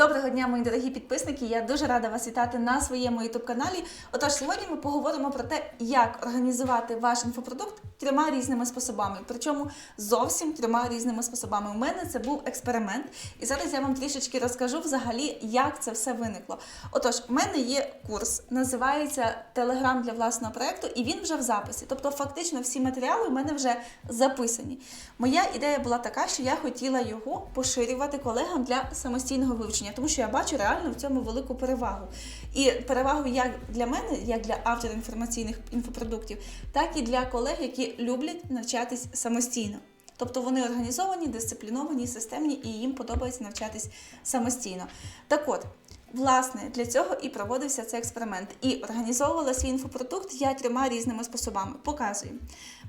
Доброго дня, мої дорогі підписники. Я дуже рада вас вітати на своєму youtube каналі. Отож, сьогодні ми поговоримо про те, як організувати ваш інфопродукт трьома різними способами. Причому зовсім трьома різними способами. У мене це був експеримент, і зараз я вам трішечки розкажу взагалі, як це все виникло. Отож, у мене є курс, називається Телеграм для власного проекту, і він вже в записі. Тобто, фактично, всі матеріали у мене вже записані. Моя ідея була така, що я хотіла його поширювати колегам для самостійного вивчення, тому що я бачу реально в цьому велику перевагу. І перевагу як для мене, як для автора інформаційних інфопродуктів, так і для колег, які люблять навчатись самостійно. Тобто вони організовані, дисципліновані, системні і їм подобається навчатись самостійно. Так от, власне, для цього і проводився цей експеримент. І організовувала свій інфопродукт я трьома різними способами. Показую.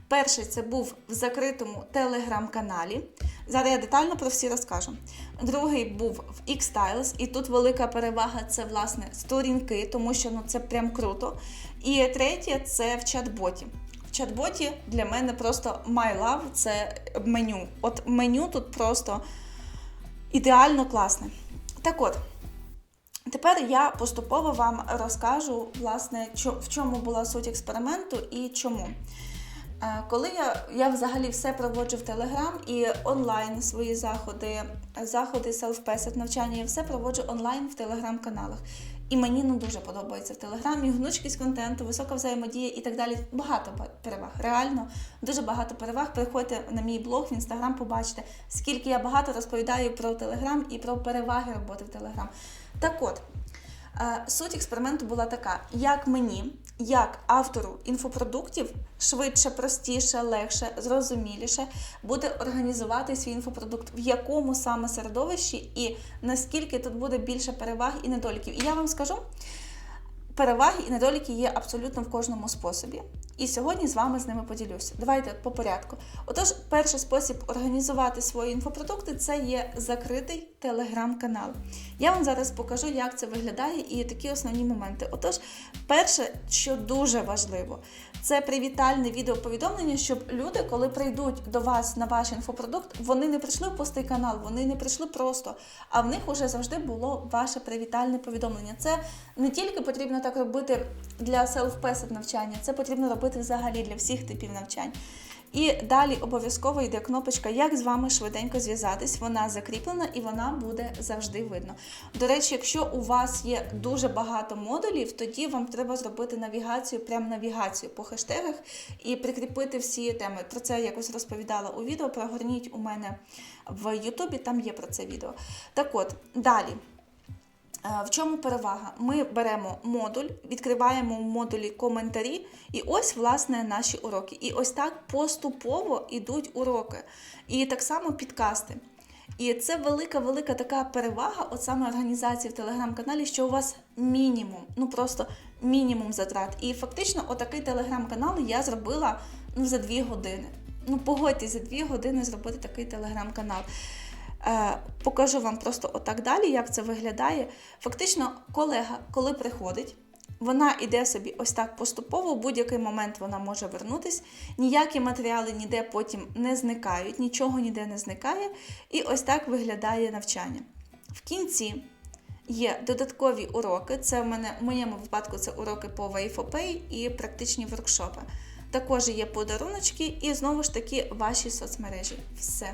Перший це був в закритому телеграм-каналі. Зараз я детально про всі розкажу. Другий був в X-Styles, і тут велика перевага це власне сторінки, тому що ну це прям круто. І третє це в чат-боті. В чат-боті для мене просто my love – це меню. От меню тут просто ідеально класне. Так от. Тепер я поступово вам розкажу, власне, в чому була суть експерименту і чому. Е, Коли я, я взагалі все проводжу в Телеграм і онлайн свої заходи, заходи self-paced навчання, я все проводжу онлайн в телеграм-каналах. І мені ну дуже подобається в Телеграмі гнучкість контенту, висока взаємодія і так далі. Багато переваг. Реально дуже багато переваг. Приходьте на мій блог в інстаграм, побачите, скільки я багато розповідаю про Телеграм і про переваги роботи в Телеграм. Так от, Е, Суть експерименту була така: як мені, як автору інфопродуктів, швидше, простіше, легше, зрозуміліше буде організувати свій інфопродукт, в якому саме середовищі і наскільки тут буде більше переваг і недоліків. І я вам скажу. Переваги і недоліки є абсолютно в кожному способі. І сьогодні з вами з ними поділюся. Давайте по порядку. Отож, перший спосіб організувати свої інфопродукти це є закритий телеграм-канал. Я вам зараз покажу, як це виглядає, і такі основні моменти. Отож, перше, що дуже важливо, це привітальне відеоповідомлення, щоб люди, коли прийдуть до вас на ваш інфопродукт, вони не прийшли в пустий канал, вони не прийшли просто, а в них уже завжди було ваше привітальне повідомлення. Це не тільки потрібно так робити для self-paced навчання, це потрібно робити взагалі для всіх типів навчань. І далі обов'язково йде кнопочка, як з вами швиденько зв'язатись. Вона закріплена і вона буде завжди видно. До речі, якщо у вас є дуже багато модулів, тоді вам треба зробити навігацію, прям навігацію по хештегах і прикріпити всі теми. Про це я якось розповідала у відео. Прогорніть у мене в Ютубі, там є про це відео. Так от, далі. Е, В чому перевага? Ми беремо модуль, відкриваємо в модулі коментарі, і ось, власне, наші уроки. І ось так поступово йдуть уроки. І так само підкасти. І це велика-велика така перевага, от саме організації в телеграм-каналі, що у вас мінімум, ну просто мінімум затрат. І фактично, отакий телеграм-канал я зробила ну, за дві години. Ну, погодьтесь, за дві години зробити такий телеграм-канал. Е, Покажу вам просто отак далі, як це виглядає. Фактично, колега, коли приходить, вона йде собі ось так поступово, в будь-який момент вона може вернутись. Ніякі матеріали ніде потім не зникають, нічого ніде не зникає. І ось так виглядає навчання. В кінці є додаткові уроки. Це в мене в моєму випадку це уроки по Wave4Pay і практичні воркшопи. Також є подаруночки і знову ж таки ваші соцмережі. Все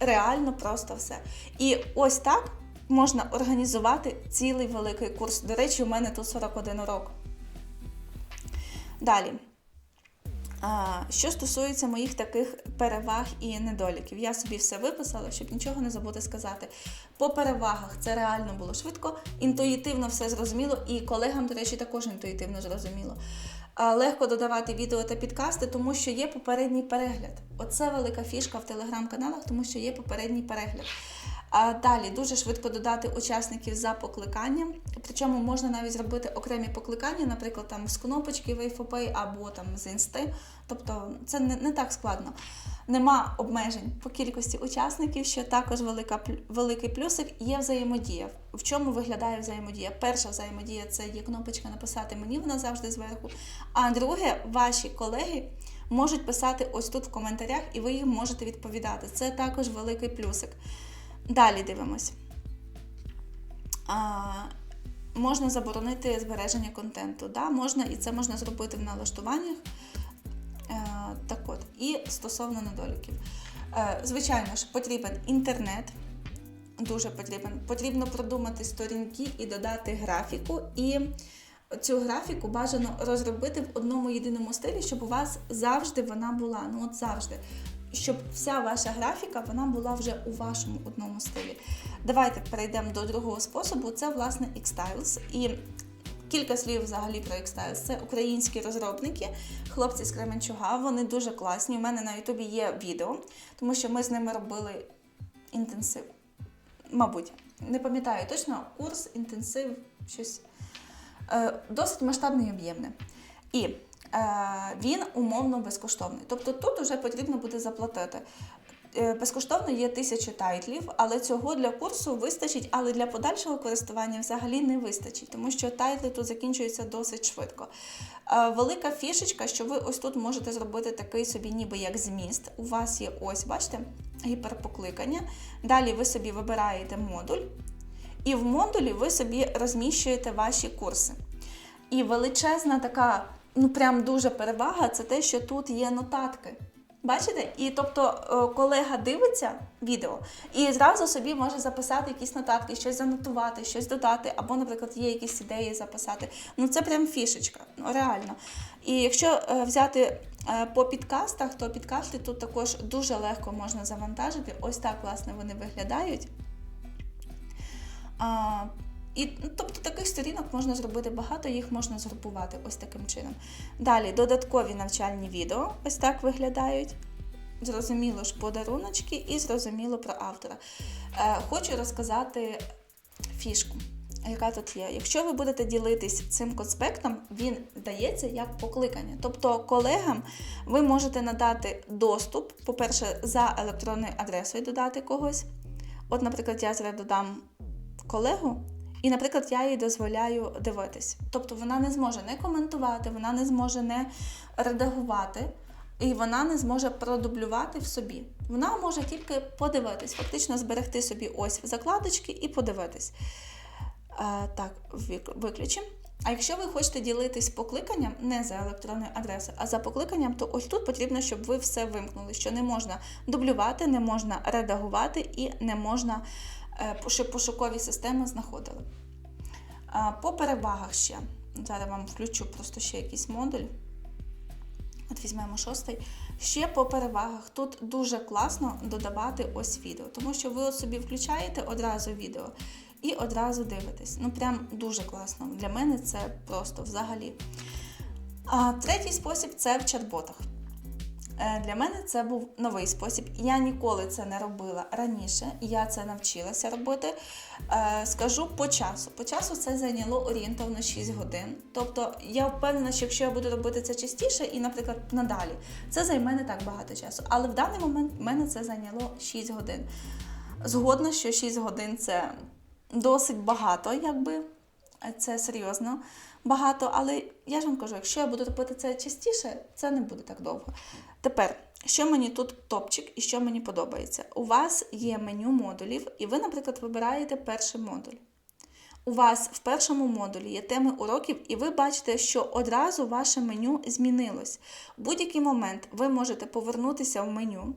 реально просто все. І ось так можна організувати цілий великий курс. До речі, у мене тут 41 урок. Далі. Що стосується моїх таких переваг і недоліків, я собі все виписала, щоб нічого не забути сказати. По перевагах це реально було швидко, інтуїтивно все зрозуміло, і колегам, до речі, також інтуїтивно зрозуміло. Легко додавати відео та підкасти, тому що є попередній перегляд. Оце велика фішка в телеграм-каналах, тому що є попередній перегляд. А далі дуже швидко додати учасників за покликанням. Причому можна навіть зробити окремі покликання, наприклад, там з кнопочки Wave4Pay або там з інсти. Тобто це не, не так складно. Нема обмежень по кількості учасників, що також велика, великий плюсик. Є взаємодія. В чому виглядає взаємодія? Перша взаємодія це є кнопочка написати мені, вона завжди зверху. А друге, ваші колеги можуть писати ось тут в коментарях, і ви їм можете відповідати. Це також великий плюсик. Далі дивимось. А, можна заборонити збереження контенту. Да? Можна, і це можна зробити в налаштуваннях. Е, так от, і стосовно недоліків. Е, звичайно ж, потрібен інтернет. Дуже потрібен. Потрібно продумати сторінки і додати графіку. І цю графіку бажано розробити в одному єдиному стилі, щоб у вас завжди вона була. Ну от завжди. Щоб вся ваша графіка вона була вже у вашому одному стилі. Давайте перейдемо до другого способу. Це власне Xtiles. І кілька слів взагалі про Xtiles. Це українські розробники, хлопці з Кременчуга. Вони дуже класні. У мене на Ютубі є відео, тому що ми з ними робили інтенсив. Мабуть, не пам'ятаю точно курс, інтенсив, щось е, досить масштабне і об'ємне. І він умовно безкоштовний. Тобто тут вже потрібно буде заплатити. Е, Безкоштовно є тисяча тайтлів, але цього для курсу вистачить, але для подальшого користування взагалі не вистачить, тому що тайтли тут закінчуються досить швидко. Е, Велика фішечка, що ви ось тут можете зробити такий собі, ніби як зміст. У вас є ось, бачите, гіперпокликання. Далі ви собі вибираєте модуль, і в модулі ви собі розміщуєте ваші курси. І величезна така, ну прям дуже перевага, це те, що тут є нотатки. Бачите? І тобто е, колега дивиться відео і зразу собі може записати якісь нотатки, щось занотувати, щось додати, або, наприклад, є якісь ідеї записати. Ну це прям фішечка, ну реально. І якщо е, взяти е, по підкастах, то підкасти тут також дуже легко можна завантажити. Ось так, власне, вони виглядають. І, ну, тобто таких сторінок можна зробити багато, їх можна згрупувати ось таким чином. Далі додаткові навчальні відео ось так виглядають. Зрозуміло ж подаруночки і зрозуміло про автора. Е, хочу розказати фішку, яка тут є. Якщо ви будете ділитись цим конспектом, він дається як покликання. Тобто колегам ви можете надати доступ, по-перше, за електронною адресою додати когось. От, наприклад, я зараз додам колегу, і, наприклад, я їй дозволяю дивитись. Тобто вона не зможе не коментувати, вона не зможе не редагувати, і вона не зможе продублювати в собі. Вона може тільки подивитись, фактично зберегти собі ось закладочки і подивитись. Е, так, виключимо. А якщо ви хочете ділитись покликанням не за електронною адресою, а за покликанням, то ось тут потрібно, щоб ви все вимкнули, що не можна дублювати, не можна редагувати і не можна, щоб пошукові системи знаходили. По перевагах ще. Зараз вам включу просто ще якийсь модуль. От візьмемо шостий. Ще по перевагах. Тут дуже класно додавати ось відео, тому що ви собі включаєте одразу відео і одразу дивитесь. Ну, прям дуже класно. Для мене це просто взагалі. А третій спосіб це в чат-ботах. Е, Для мене це був новий спосіб. Я ніколи це не робила раніше. Я це навчилася робити. Е, Скажу по часу. По часу це зайняло орієнтовно 6 годин. Тобто я впевнена, що якщо я буду робити це частіше і, наприклад, надалі, це займе не так багато часу. Але в даний момент в мене це зайняло 6 годин. Згодна, що 6 годин це досить багато, якби це серйозно багато. Але я ж вам кажу, якщо я буду робити це частіше, це не буде так довго. Тепер, що мені тут топчик і що мені подобається? У вас є меню модулів, і ви, наприклад, вибираєте перший модуль. У вас в першому модулі є теми уроків, і ви бачите, що одразу ваше меню змінилось. В будь-який момент ви можете повернутися в меню,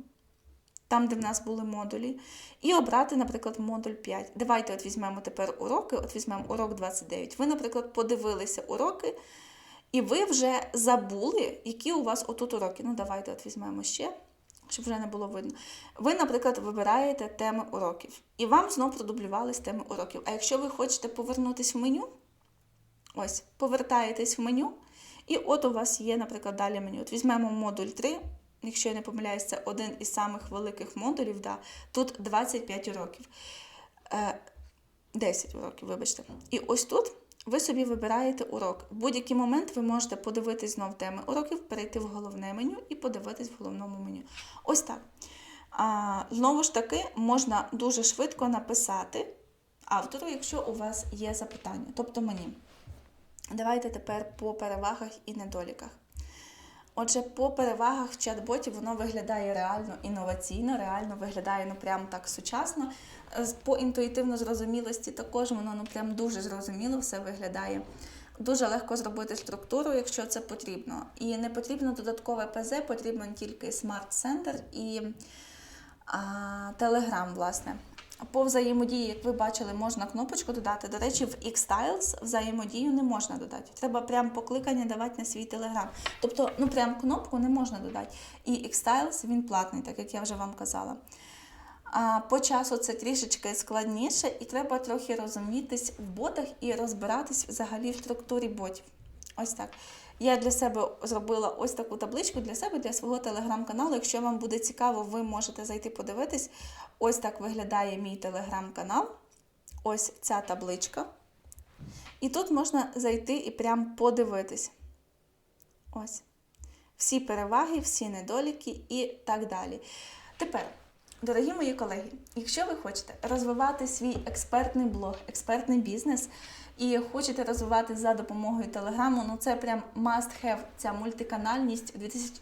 там, де в нас були модулі, і обрати, наприклад, модуль 5. Давайте от візьмемо тепер уроки, от візьмемо урок 29. Ви, наприклад, подивилися уроки, і ви вже забули, які у вас отут уроки. Ну, давайте от візьмемо ще, щоб вже не було видно. Ви, наприклад, вибираєте теми уроків, і вам знову продублювались теми уроків. А якщо ви хочете повернутися в меню, ось, повертаєтесь в меню, і от у вас є, наприклад, далі меню. От візьмемо модуль 3. Якщо я не помиляюсь, це один із самих великих модулів. Да. Тут 25 уроків. Е, 10 уроків, вибачте. І ось тут ви собі вибираєте урок. В будь-який момент ви можете подивитись знов теми уроків, перейти в головне меню і подивитись в головному меню. Ось так. А, знову ж таки, можна дуже швидко написати автору, якщо у вас є запитання, тобто мені. Давайте тепер по перевагах і недоліках. Отже, по перевагах в чат-боті воно виглядає реально інноваційно, реально виглядає ну прям так сучасно. Е, По інтуїтивно зрозумілості також воно ну прям дуже зрозуміло все виглядає. Дуже легко зробити структуру, якщо це потрібно. І не потрібно додаткове ПЗ, потрібен тільки Center і а, Telegram, власне. По взаємодії, як ви бачили, можна кнопочку додати. До речі, в Xtiles взаємодію не можна додати. Треба прям покликання давати на свій Telegram. Тобто, ну прям кнопку не можна додати. І Xtiles він платний, так як я вже вам казала. А по часу це трішечки складніше, і треба трохи розумітись в ботах і розбиратись взагалі в структурі ботів. Ось так. Я для себе зробила ось таку табличку для себе, для свого телеграм-каналу. Якщо вам буде цікаво, ви можете зайти подивитись. Ось так виглядає мій телеграм-канал. Ось ця табличка. І тут можна зайти і прям подивитись. Ось. Всі переваги, всі недоліки і так далі. Тепер, дорогі мої колеги, якщо ви хочете розвивати свій експертний блог, експертний бізнес і хочете розвивати за допомогою телеграму, ну це прям must have ця мультиканальність у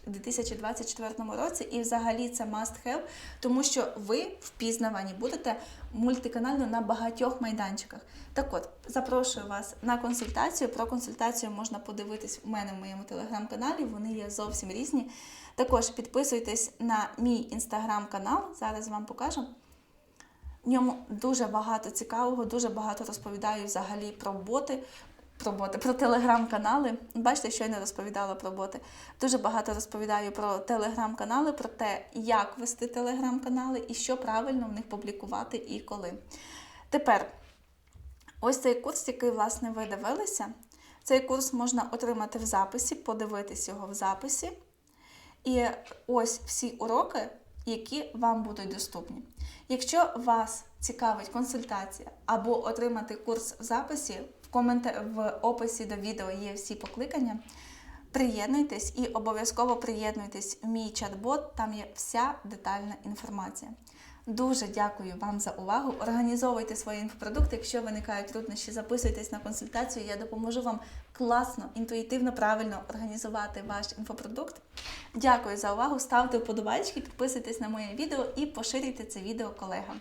2024 році, і взагалі це must have, тому що ви впізнавані будете мультиканально на багатьох майданчиках. Так от, запрошую вас на консультацію. Про консультацію можна подивитись у мене в моєму телеграм-каналі. Вони є зовсім різні. Також підписуйтесь на мій інстаграм-канал. Зараз вам покажу. В ньому дуже багато цікавого, дуже багато розповідаю взагалі про боти, про боти, про телеграм-канали. Бачите, що я не розповідала про боти. Дуже багато розповідаю про телеграм-канали, про те, як вести телеграм-канали і що правильно в них публікувати і коли. Тепер, ось цей курс, який, власне, ви дивилися. Цей курс можна отримати в записі, подивитись його в записі. І ось всі уроки, які вам будуть доступні. Якщо вас цікавить консультація або отримати курс в записі, в, коментар... в описі до відео є всі покликання. Приєднуйтесь і обов'язково приєднуйтесь в мій чат-бот, там є вся детальна інформація. Дуже дякую вам за увагу. Організовуйте свої інфопродукти. Якщо виникають труднощі, записуйтесь на консультацію. Я допоможу вам класно, інтуїтивно, правильно організувати ваш інфопродукт. Дякую за увагу. Ставте вподобайки, підписуйтесь на моє відео і поширюйте це відео колегам.